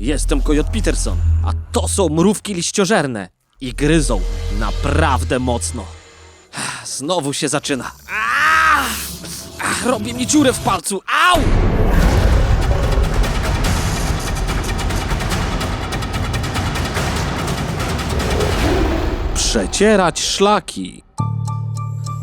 Jestem Kojot Peterson, a to są mrówki liściożerne i gryzą naprawdę mocno. Znowu się zaczyna. Ach, robi mi dziurę w palcu. Au! Przecierać szlaki.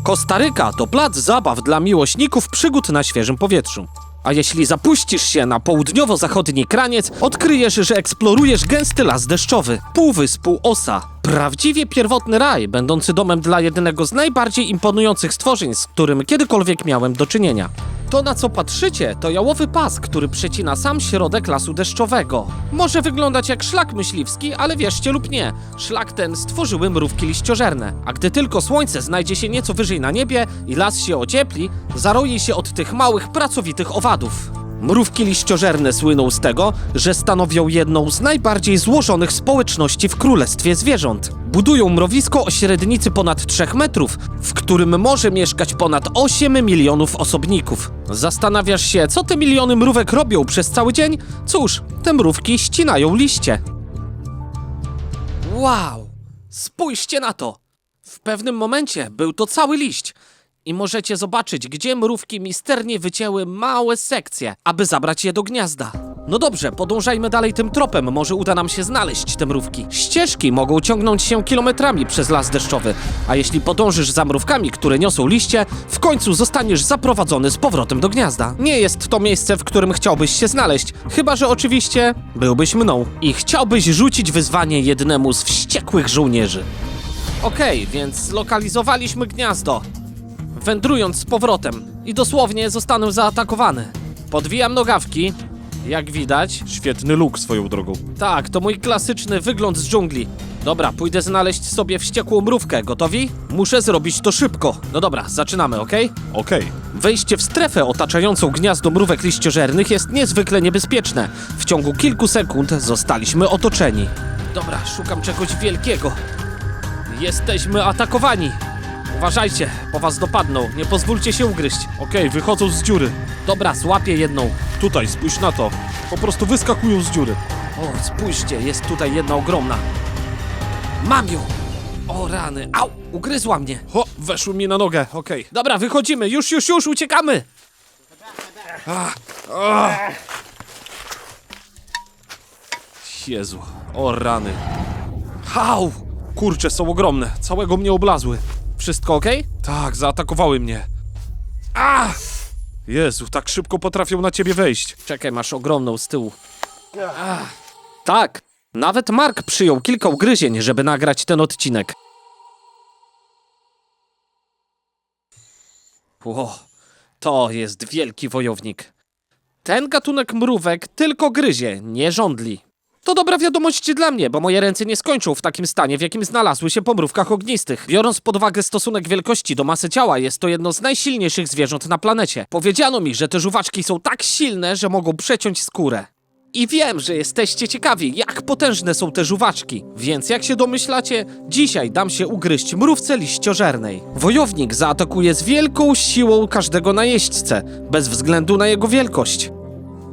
Kostaryka to plac zabaw dla miłośników przygód na świeżym powietrzu. A jeśli zapuścisz się na południowo-zachodni kraniec, odkryjesz, że eksplorujesz gęsty las deszczowy, półwyspu Osa. Prawdziwie pierwotny raj, będący domem dla jednego z najbardziej imponujących stworzeń, z którym kiedykolwiek miałem do czynienia. To na co patrzycie, to jałowy pas, który przecina sam środek lasu deszczowego. Może wyglądać jak szlak myśliwski, ale wierzcie lub nie, szlak ten stworzyły mrówki liściożerne. A gdy tylko słońce znajdzie się nieco wyżej na niebie i las się ociepli, zaroi się od tych małych, pracowitych owadów. Mrówki liściożerne słyną z tego, że stanowią jedną z najbardziej złożonych społeczności w królestwie zwierząt. Budują mrowisko o średnicy ponad 3 metrów, w którym może mieszkać ponad 8 milionów osobników. Zastanawiasz się, co te miliony mrówek robią przez cały dzień? Cóż, te mrówki ścinają liście. Wow! Spójrzcie na to! W pewnym momencie był to cały liść. I możecie zobaczyć, gdzie mrówki misternie wycięły małe sekcje, aby zabrać je do gniazda. No dobrze, podążajmy dalej tym tropem, może uda nam się znaleźć te mrówki. Ścieżki mogą ciągnąć się kilometrami przez las deszczowy, a jeśli podążysz za mrówkami, które niosą liście, w końcu zostaniesz zaprowadzony z powrotem do gniazda. Nie jest to miejsce, w którym chciałbyś się znaleźć, chyba że oczywiście byłbyś mną i chciałbyś rzucić wyzwanie jednemu z wściekłych żołnierzy. Okej, więc zlokalizowaliśmy gniazdo wędrując z powrotem i dosłownie zostanę zaatakowany. Podwijam nogawki, jak widać. Świetny look swoją drogą. Tak, to mój klasyczny wygląd z dżungli. Dobra, pójdę znaleźć sobie wściekłą mrówkę. Gotowi? Muszę zrobić to szybko. No dobra, zaczynamy, ok? Okej. Wejście w strefę otaczającą gniazdo mrówek liściożernych jest niezwykle niebezpieczne. W ciągu kilku sekund zostaliśmy otoczeni. Dobra, szukam czegoś wielkiego. Jesteśmy atakowani. Uważajcie, po was dopadną. Nie pozwólcie się ugryźć. Okej, wychodzą z dziury. Dobra, złapię jedną. Tutaj, spójrz na to. Po prostu wyskakują z dziury. O, spójrzcie, jest tutaj jedna ogromna. Mam ją! O rany, au, ugryzła mnie. Ho, weszły mi na nogę, okej. Dobra, wychodzimy, już, już, już, uciekamy! Jezu, o rany. Hał! Kurcze, są ogromne, całego mnie oblazły. Wszystko okej? Tak, zaatakowały mnie. A! Jezu, tak szybko potrafią na ciebie wejść. Czekaj, masz ogromną z tyłu. Tak, nawet Mark przyjął kilka ugryzień, żeby nagrać ten odcinek. Ło, to jest wielki wojownik. Ten gatunek mrówek tylko gryzie, nie żądli. To dobra wiadomość dla mnie, bo moje ręce nie skończą w takim stanie, w jakim znalazły się po mrówkach ognistych. Biorąc pod uwagę stosunek wielkości do masy ciała, jest to jedno z najsilniejszych zwierząt na planecie. Powiedziano mi, że te żuwaczki są tak silne, że mogą przeciąć skórę. I wiem, że jesteście ciekawi, jak potężne są te żuwaczki. Więc jak się domyślacie, dzisiaj dam się ugryźć mrówce liściożernej. Wojownik zaatakuje z wielką siłą każdego najeźdźcę, bez względu na jego wielkość.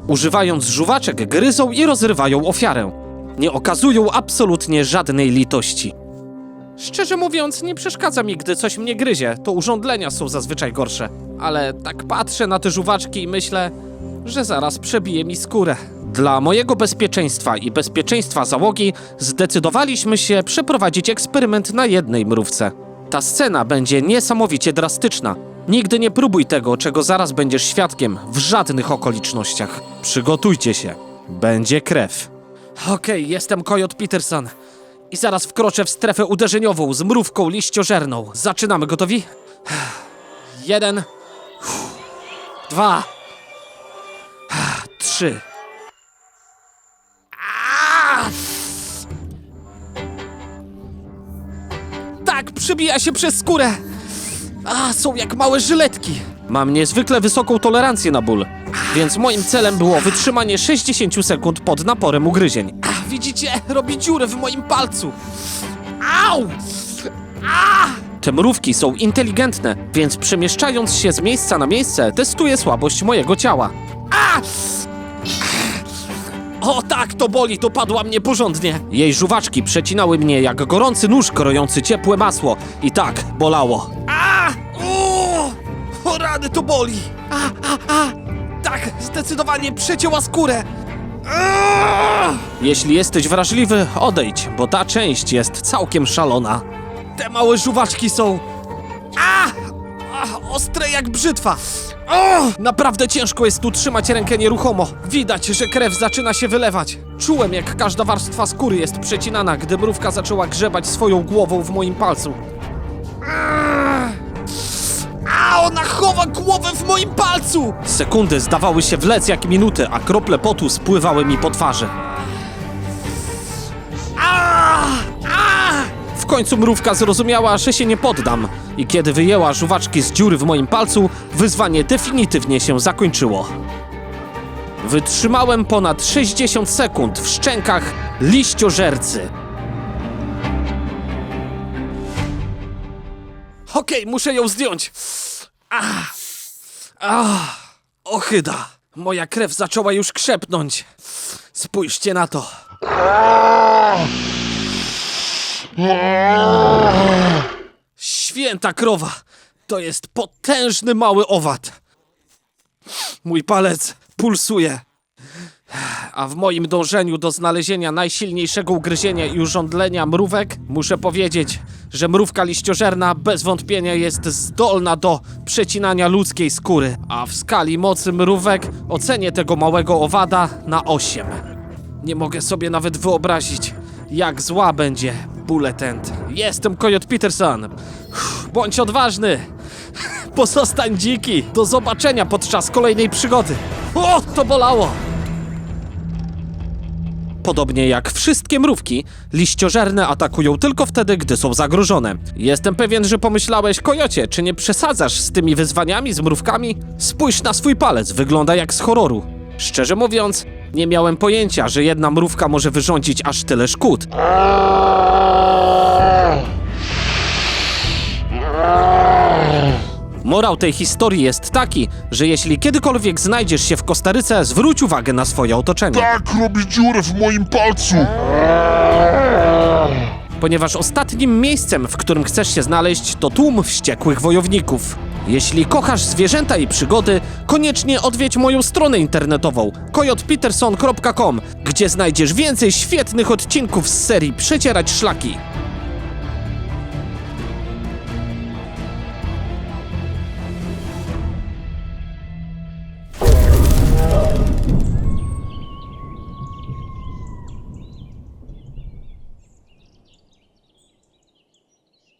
Używając żuwaczek, gryzą i rozrywają ofiarę. Nie okazują absolutnie żadnej litości. Szczerze mówiąc, nie przeszkadza mi, gdy coś mnie gryzie. To urządlenia są zazwyczaj gorsze. Ale tak patrzę na te żuwaczki i myślę, że zaraz przebije mi skórę. Dla mojego bezpieczeństwa i bezpieczeństwa załogi zdecydowaliśmy się przeprowadzić eksperyment na jednej mrówce. Ta scena będzie niesamowicie drastyczna. Nigdy nie próbuj tego, czego zaraz będziesz świadkiem, w żadnych okolicznościach. Przygotujcie się. Będzie krew. Okej, jestem Kojot Peterson. I zaraz wkroczę w strefę uderzeniową z mrówką liściożerną. Zaczynamy, gotowi? Jeden. Dwa. Trzy. Tak, przybija się przez skórę. A, są jak małe żyletki. Mam niezwykle wysoką tolerancję na ból, więc moim celem było wytrzymanie 60 sekund pod naporem ugryzień. A, widzicie? Robi dziurę w moim palcu. Au! A! Te mrówki są inteligentne, więc przemieszczając się z miejsca na miejsce, testuję słabość mojego ciała. A! O tak, to boli, to padła mnie porządnie. Jej żuwaczki przecinały mnie jak gorący nóż krojący ciepłe masło. I tak, bolało. A! O! o rany, to boli. A, a, a! Tak, zdecydowanie przecięła skórę. Jeśli jesteś wrażliwy, odejdź, bo ta część jest całkiem szalona. Te małe żuwaczki są... A! a ostre jak brzytwa. O! Naprawdę ciężko jest tu trzymać rękę nieruchomo. Widać, że krew zaczyna się wylewać. Czułem, jak każda warstwa skóry jest przecinana, gdy mrówka zaczęła grzebać swoją głową w moim palcu. Chowa głowę w moim palcu! Sekundy zdawały się wlec jak minuty, a krople potu spływały mi po twarzy. W końcu mrówka zrozumiała, że się nie poddam. I kiedy wyjęła żuwaczki z dziury w moim palcu, wyzwanie definitywnie się zakończyło. Wytrzymałem ponad 60 sekund w szczękach liściożercy. Okej, muszę ją zdjąć. Ah. Ah. Ochyda. Moja krew zaczęła już krzepnąć. Spójrzcie na to. Święta krowa! To jest potężny mały owad. Mój palec pulsuje. A w moim dążeniu do znalezienia najsilniejszego ugryzienia i urządlenia mrówek, muszę powiedzieć, że mrówka liściożerna bez wątpienia jest zdolna do przecinania ludzkiej skóry, a w skali mocy mrówek ocenię tego małego owada na 8. Nie mogę sobie nawet wyobrazić, jak zła będzie Bulletent. Jestem Coyote Peterson. Bądź odważny. Pozostań dziki. Do zobaczenia podczas kolejnej przygody. O, to bolało. Podobnie jak wszystkie mrówki, liściożerne atakują tylko wtedy, gdy są zagrożone. Jestem pewien, że pomyślałeś, kojocie, czy nie przesadzasz z tymi wyzwaniami z mrówkami? Spójrz na swój palec, wygląda jak z horroru. Szczerze mówiąc, nie miałem pojęcia, że jedna mrówka może wyrządzić aż tyle szkód. Morał tej historii jest taki, że jeśli kiedykolwiek znajdziesz się w Kostaryce, zwróć uwagę na swoje otoczenie. Tak robi dziurę w moim palcu! ponieważ ostatnim miejscem, w którym chcesz się znaleźć, to tłum wściekłych wojowników. Jeśli kochasz zwierzęta i przygody, koniecznie odwiedź moją stronę internetową coyotpeterson.com, gdzie znajdziesz więcej świetnych odcinków z serii Przecierać Szlaki.